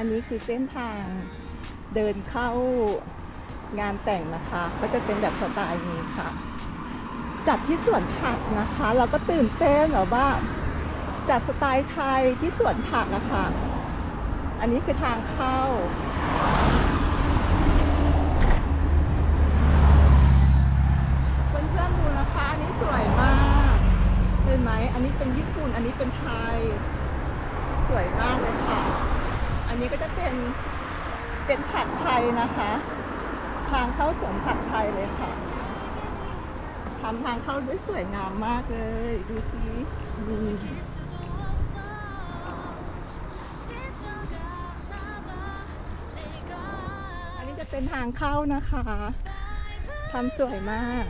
อันนี้คือเส้นทางเดินเข้างานแต่งนะคะ ก็จะเป็นแบบสไตล์นี้ค่ะ จัดที่สวนผักนะคะ เราก็ตื่นเต้นแบบว่าจัดสไตล์ไทยที่สวนผักนะคะ อันนี้คือทางเข้าเพื่อนๆดูนะคะ อันนี้สวยมากเห็นไหมอันนี้เป็นญี่ปุ่น อันนี้เป็นไทย สวยมากเลยค่ะ อั นนี้ก็จะเป็นเป็นผักไทยนะคะ ทางเข้าสวนผักไทยเลยค่ะทำทางเข้าด้วยสวยงามมากเลย ดูสินี่อันนี้จะเป็นทางเข้านะคะทำสวยมาก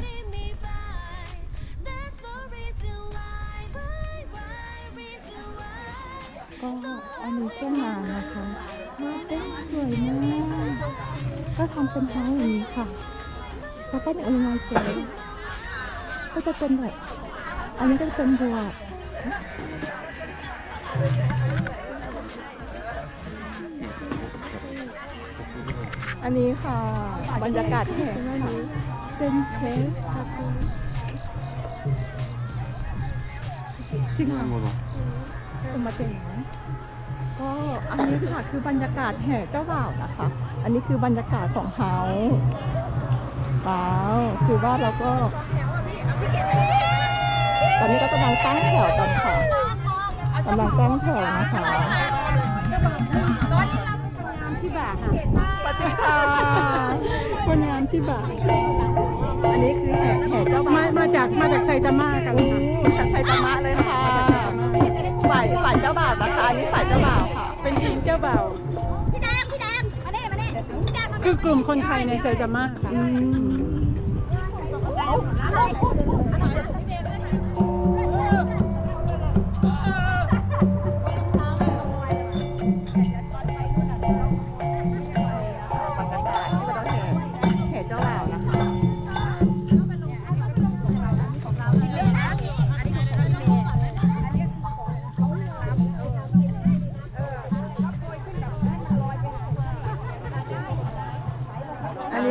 อันนี้ช่วงงานนะคะวาดได้สวยมากก็ทำเป็นเท้าอย่างนี้ค่ะแล้วก็เป็นอลูมิเนียก็จะเป็นแบบอันนี้ก็จะเป็นบัวอันนี้ค่ะ บรรยากาศแห่ค่ะเป็นเค้กจริงเหรอคุณมาถึง ก็อันนี้ค่ะคือบรรยากาศแห่เจ้าบ่าวนะคะ อันนี้คือบรรยากาศของเฮาว้าวคือว่าเราก็ตอนนี้ก็กำลังตั้งแถวกันค่ะกำลังตั้งแถวนะคะที่บ่าค่ะปฏิค่ะคนงานที่บ่าอันนี้คือแห่แห่เจ้าบ่าวมามาจากมาจากไซตามะกันอืค่ะมจากไซตามะเลยค่ะ ฝ่ายฝ่ายเจ้าบ่าวนะคะอันนี้ฝ่ายเจ้าบ่าวค่ะ เป็นทีมเจ้าบ่าวพี่แดงพี่แดงมาเนี่ยมาเนี่ยพี่แดงมาคือกลุ่มคนไทยในไซตามะค่ะอืมอะไรบรร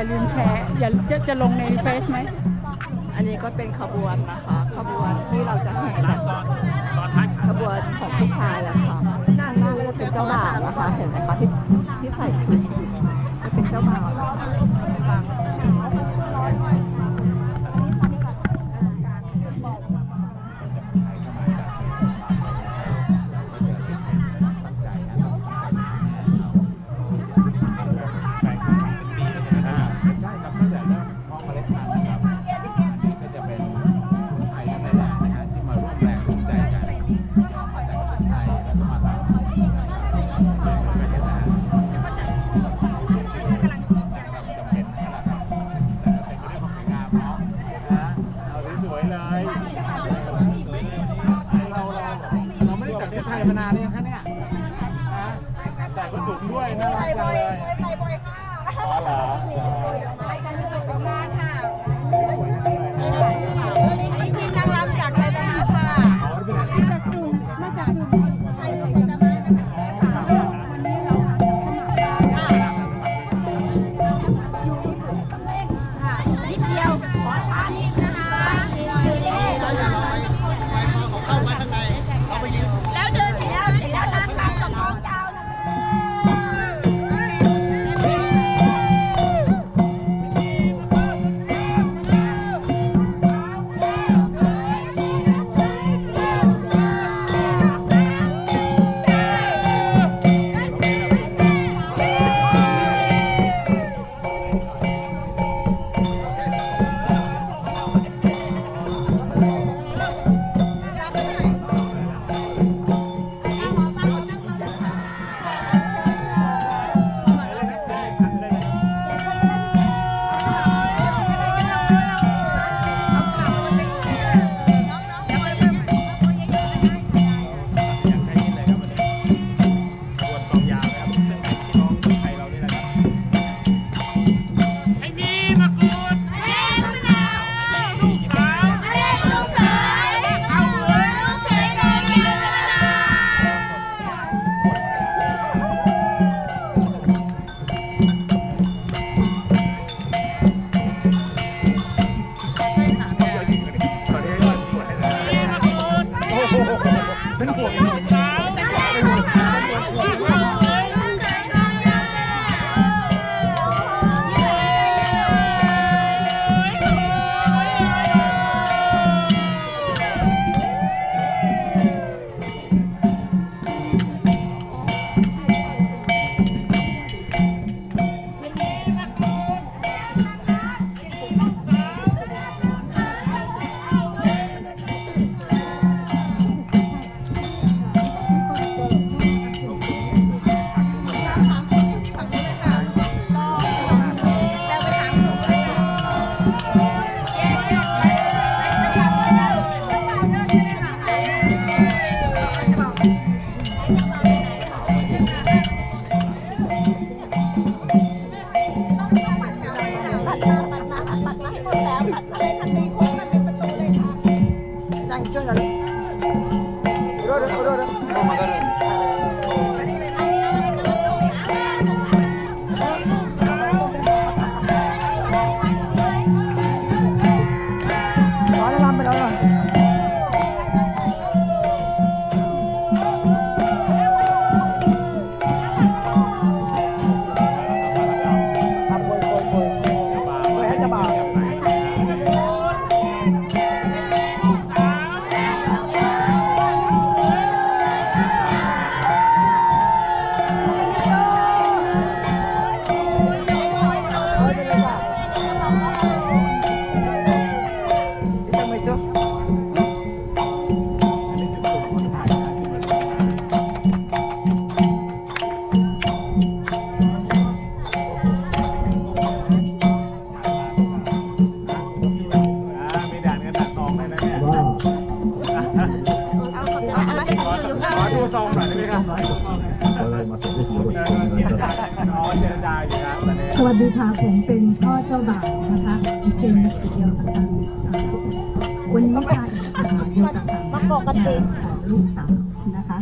อย่าลืมแชร์ อย่าจะจะลงในเฟซไหม อันนี้ก็เป็นขบวนนะคะขบวนที่เราจะแห่กันขบวนของผู้ชายแหละค่ะนั่นนั่นก็เป็นเจ้าบ่าวนะคะ เห็นไหมคะที่ที่ใส่ชุดจะเป็นเจ้าบ่าวนะคะ วันนี้ค่ะเดียวกับมาบอกกันเองของลูกสาวนะคะ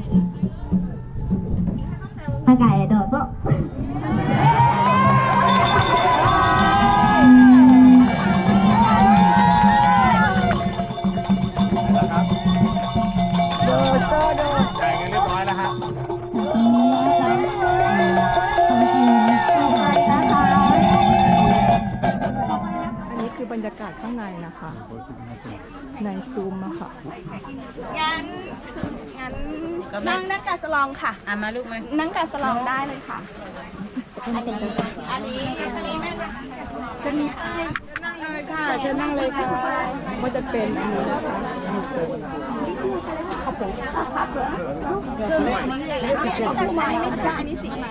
งั้นงั้นนั่งนั่งกาสลองค่ะ อะมาลูกมานั่งกาสลองได้เลยค่ะ อันนี้อันนี้อันนี้แม่จะมีป้ายนั่งเลยค่ะเชิญนั่งเลยค่ะมันจะเป็นอันนี้นะคะอันนี้ไม่ใช่อันนี้สีชมพู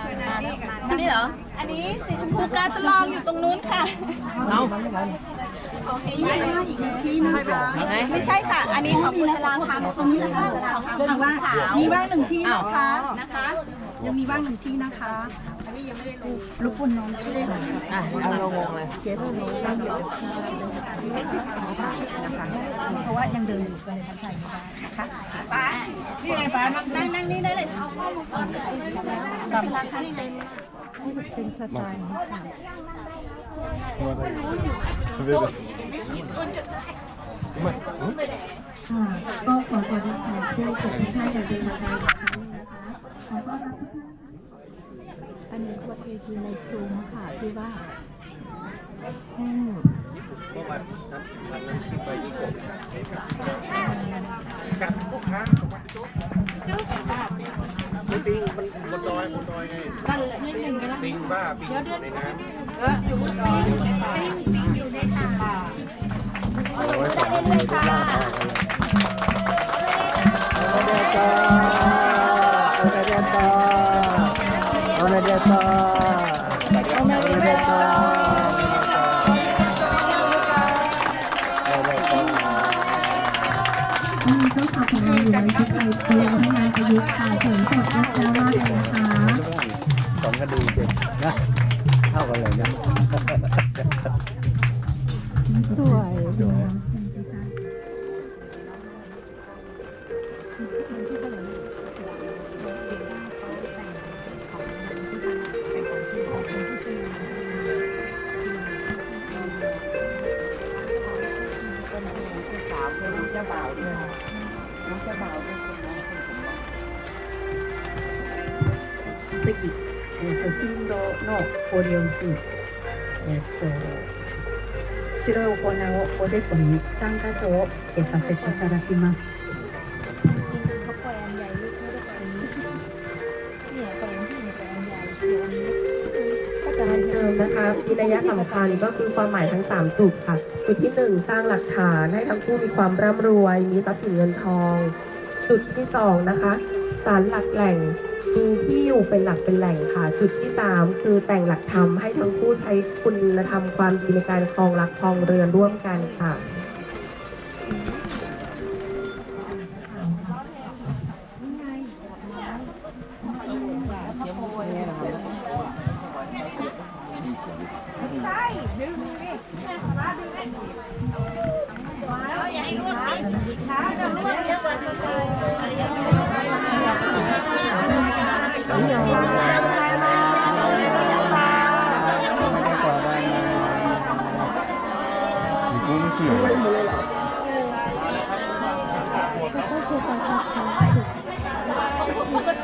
อันนี้เหรอ อันนี้สีชมพูกาสลองอยู่ตรงนู้นค่ะ เอา ไม่ใช่ค่ะ อันนี้ของกุศลาทำสมกุศลาทำว่ามีว่างหนึ่งที่นะคะนะคะ ยังมีว่างหนึ่งที่นะคะอะเอาลงงเลยเพราะว่ายังเดินอยู่กันใส่ไม่ได้นะคะป้านี่ไงป้านั่งนั่งนี่ได้เลยค่ะกุศลาทำเป็นเป็นสไตล์นะคะ ก็ขอสวัสดีแขกผู้เกียรติทุกท่านอย่างเป็นทางการอีกครั้งหนึงนะคะขอต้อนรับทุกท่านอันนี้คือเวทีในซูมค่ะที่ว่าอืมปิงมันบนดอยบนดอยไงปิงบ้าปิงในน้ำ โอ้ยสองนาทีจะลากออกเลยเอาเดียต่อเอาเดียต่อเอาเดียต่อเอาเดียต่ออืมเจ้าสาวของเราอยู่ในชุดไทยเตรียมให้นายประยุกต์ค่ะ เจ้าบ่าวด้วยน้องเจ้าบ่าวด้วยคนน้องคนผมน้อง次、えー、とのお礼をし、え、と白いお粉をおでこに3箇所をつけさせていただきます。 นัยสำคัญก็คือความหมายทั้ง 3 จุดค่ะ จุดที่ 1 สร้างหลักฐานให้ทั้งคู่มีความร่ำรวย มีทรัพย์สินเงินทอง จุดที่ 2 นะคะสารหลักแหล่งมีที่อยู่เป็นหลักเป็นแหล่งค่ะ จุดที่ 3 คือแต่งหลักธรรมให้ทั้งคู่ใช้คุณธรรมความดีในการครองรักครองเรือนร่วมกันค่ะ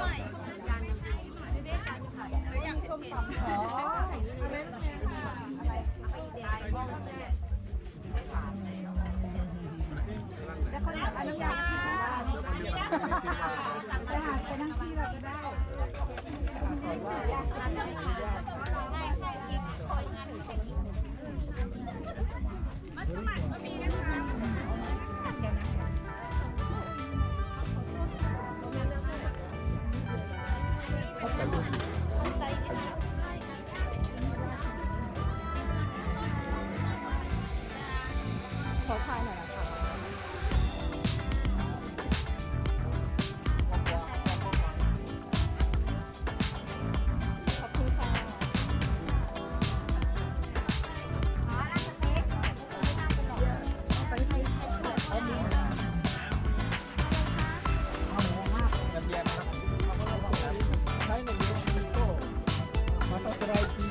อ ข Bye.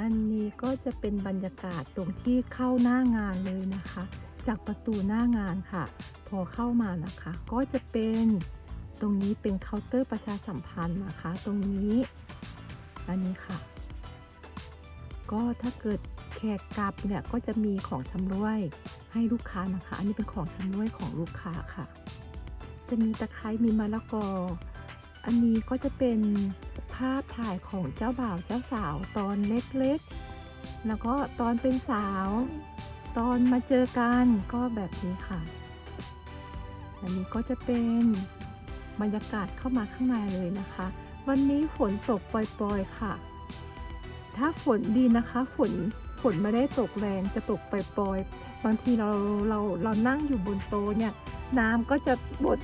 อันนี้ก็จะเป็นบรรยากาศตรงที่เข้าหน้างานเลยนะคะ จากประตูหน้างานค่ะ พอเข้ามานะคะ ก็จะเป็นตรงนี้เป็นเคาน์เตอร์ประชาสัมพันธ์นะคะ ตรงนี้ อันนี้ค่ะ ก็ถ้าเกิดแขกกลับเนี่ยก็จะมีของชำร่วยให้ลูกค้านะคะ อันนี้เป็นของชำร่วยของลูกค้าค่ะ จะมีตะไคร้มีมะละกอ อันนี้ก็จะเป็น ภาพถ่ายของเจ้าบ่าวเจ้าสาวตอนเล็กๆ แล้วก็ตอนเป็นสาว ตอนมาเจอกันก็แบบนี้ค่ะ อันนี้ก็จะเป็นบรรยากาศเข้ามาข้างในเลยนะคะ วันนี้ฝนตกปล่อยๆค่ะ ถ้าฝนดีนะคะฝนฝนไม่ได้ตกแรงจะตกปล่อยๆบางทีเราเราเรานั่งอยู่บนโต๊ะเนี่ยน้ำก็จะบด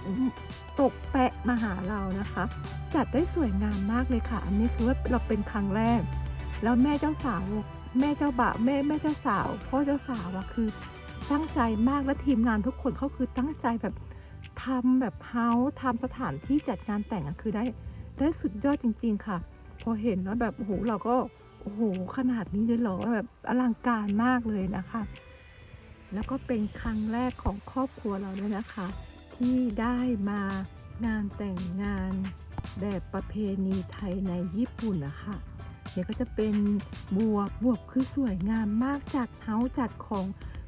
ตกแปะมาหาเรานะคะ จัดได้สวยงามมากเลยค่ะ อันนี้คือว่าเราเป็นครั้งแรก แล้วแม่เจ้าสาวแม่เจ้าบ่าวแม่แม่เจ้าสาวพ่อเจ้าสาวอะคือตั้งใจมากและทีมงานทุกคนเขาคือตั้งใจแบบทำแบบเฮาทำสถานที่จัดงานแต่งอะคือได้ได้สุดยอดจริง ๆ ค่ะ พอเห็นแล้วแบบโอ้โหเราก็โอ้โหขนาดนี้เลยเหรอแบบอลังการมากเลยนะคะ แล้วก็เป็นครั้งแรกของครอบครัวเราด้วยนะคะ ที่ได้มางานแต่งงาน แบบประเพณีไทยในญี่ปุ่นนะคะเดี๋ยวก็จะเป็นบวบบวบคือสวยงามมากจัดเฮาจัดของ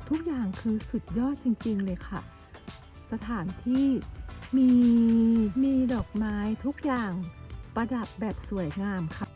ทุกอย่างคือสุดยอดจริง ๆ เลยค่ะ สถานที่มีมีดอกไม้ทุกอย่างประดับแบบสวยงามค่ะ